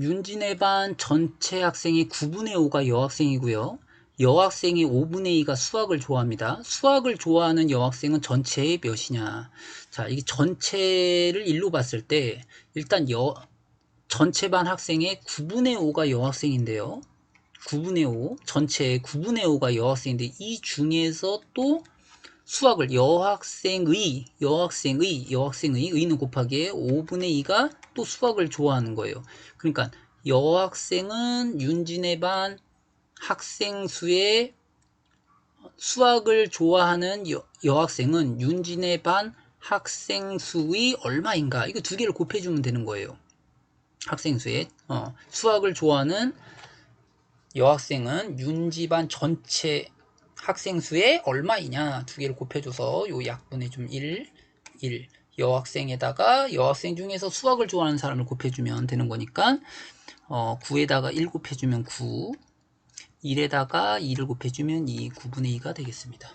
윤진의 반 전체 학생의 9분의 5가 여학생이고요. 여학생의 5분의 2가 수학을 좋아합니다. 수학을 좋아하는 여학생은 전체의 몇이냐. 자, 이게 전체를 일로 봤을 때 일단 여 전체 반 학생의 9분의 5가 여학생인데요. 9분의 5, 전체의 9분의 5가 여학생인데 이 중에서 또 수학을 여학생의, 여학생의, 여학생의, 의는 곱하기에 5분의 2가 또 수학을 좋아하는 거예요. 그러니까 여학생은 윤진의 반 학생 수의 수학을 좋아하는 여, 여학생은 윤진의 반 학생 수의 얼마인가? 이거 두 개를 곱해주면 되는 거예요. 학생 수의 어, 수학을 좋아하는 여학생은 윤지반 전체 학생 수의 얼마이냐 두 개를 곱해줘서 요 약분의 좀 1, 1 여학생에다가 여학생 중에서 수학을 좋아하는 사람을 곱해주면 되는 거니까 어, 9에다가 1 곱해주면 9 1에다가 2를 곱해주면 2, 9분의 2가 되겠습니다.